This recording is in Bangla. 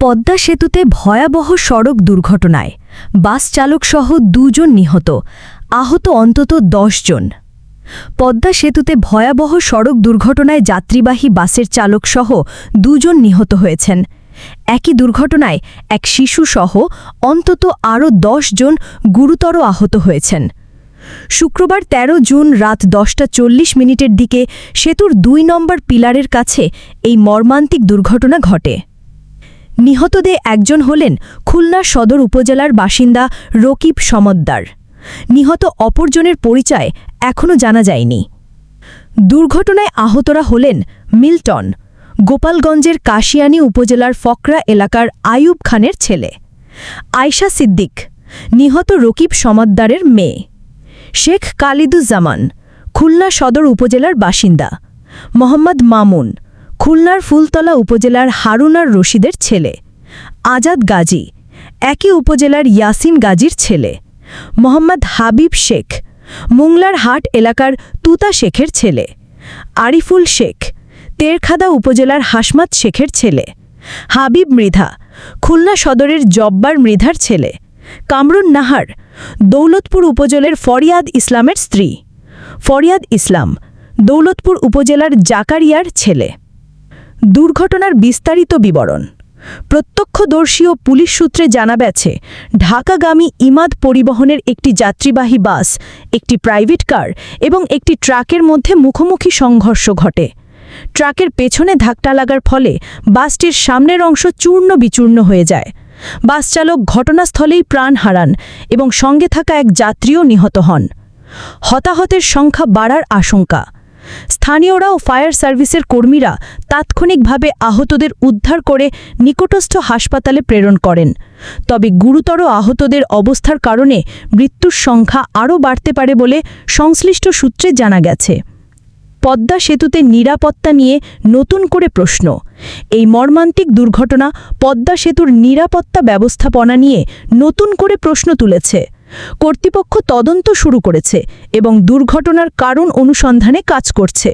পদ্মা সেতুতে ভয়াবহ সড়ক দুর্ঘটনায় বাস চালকসহ দুজন নিহত, আহত অন্তত জন পদ্মা সেতুতে ভয়াবহ সড়ক দুর্ঘটনায় যাত্রীবাহী বাসের চালকসহ দুজন নিহত হয়েছেন। একই দুর্ঘটনায় এক শিশুসহ অন্তত আরও জন গুরুতর আহত হয়েছেন। শুক্রবার ১৩ জুন রাত দশটা চল্লিশ মিনিটের দিকে সেতুর দুই নম্বর পিলারের কাছে এই মর্মান্তিক দুর্ঘটনা ঘটে। নিহতদের একজন হলেন খুলনা সদর উপজেলার বাসিন্দা রকিব সমদ্দার। নিহত অপরজনের পরিচয় এখনও জানা যায়নি। দুর্ঘটনায় আহতরা হলেন মিল্টন, গোপালগঞ্জের কাশিয়ানী উপজেলার ফকরা এলাকার আয়ুব খানের ছেলে। আয়শা সিদ্দিক, নিহত রকিব সমদ্দারের মেয়ে। শেখ কালিদুজ্জামান, খুলনা সদর উপজেলার বাসিন্দা। মোহাম্মদ মামুন খুলনার ফুলতলা উপজেলার হারুনার রশিদের ছেলে। আজাদ গাজী, একই উপজেলার ইয়াসিন গাজীর ছেলে। মোহাম্মদ হাবিব শেখ, মুংলার হাট এলাকার তুতা শেখের ছেলে। আরিফুল শেখ, তেরখাদা উপজেলার হাসমাত শেখের ছেলে। হাবিব মৃধা, খুলনা সদরের জব্বার মৃধার ছেলে। কামরুন নাহার, দৌলতপুর উপজেলার ফরিয়াদ ইসলামের স্ত্রী। ফরিয়াদ ইসলাম, দৌলতপুর উপজেলার জাকারিয়ার ছেলে। দুর্ঘটনার বিস্তারিত বিবরণ। প্রত্যক্ষদর্শী ও পুলিশ সূত্রে জানা গেছে, ঢাকাগামী ইমাদ পরিবহনের একটি যাত্রীবাহী বাস, একটি প্রাইভেট কার এবং একটি ট্রাকের মধ্যে মুখোমুখি সংঘর্ষ ঘটে। ট্রাকের পেছনে ধাক্কা লাগার ফলে বাসটির সামনের অংশ চূর্ণ বিচূর্ণ হয়ে যায়। বাস চালক ঘটনাস্থলেই প্রাণ হারান এবং সঙ্গে থাকা এক যাত্রীও নিহত হন। হতাহতের সংখ্যা বাড়ার আশঙ্কা। স্থানীয়রা ও ফায়ার সার্ভিসের কর্মীরা তাৎক্ষণিকভাবে আহতদের উদ্ধার করে নিকটস্থ হাসপাতালে প্রেরণ করেন। তবে গুরুতর আহতদের অবস্থার কারণে মৃত্যুর সংখ্যা আরও বাড়তে পারে বলে সংশ্লিষ্ট সূত্রে জানা গেছে। পদ্মা সেতুতে নিরাপত্তা নিয়ে নতুন করে প্রশ্ন। এই মর্মান্তিক দুর্ঘটনা পদ্মা সেতুর নিরাপত্তা ব্যবস্থাপনা নিয়ে নতুন করে প্রশ্ন তুলেছে। কর্তৃপক্ষ তদন্ত শুরু করেছে এবং দুর্ঘটনার কারণ অনুসন্ধানে কাজ করছে।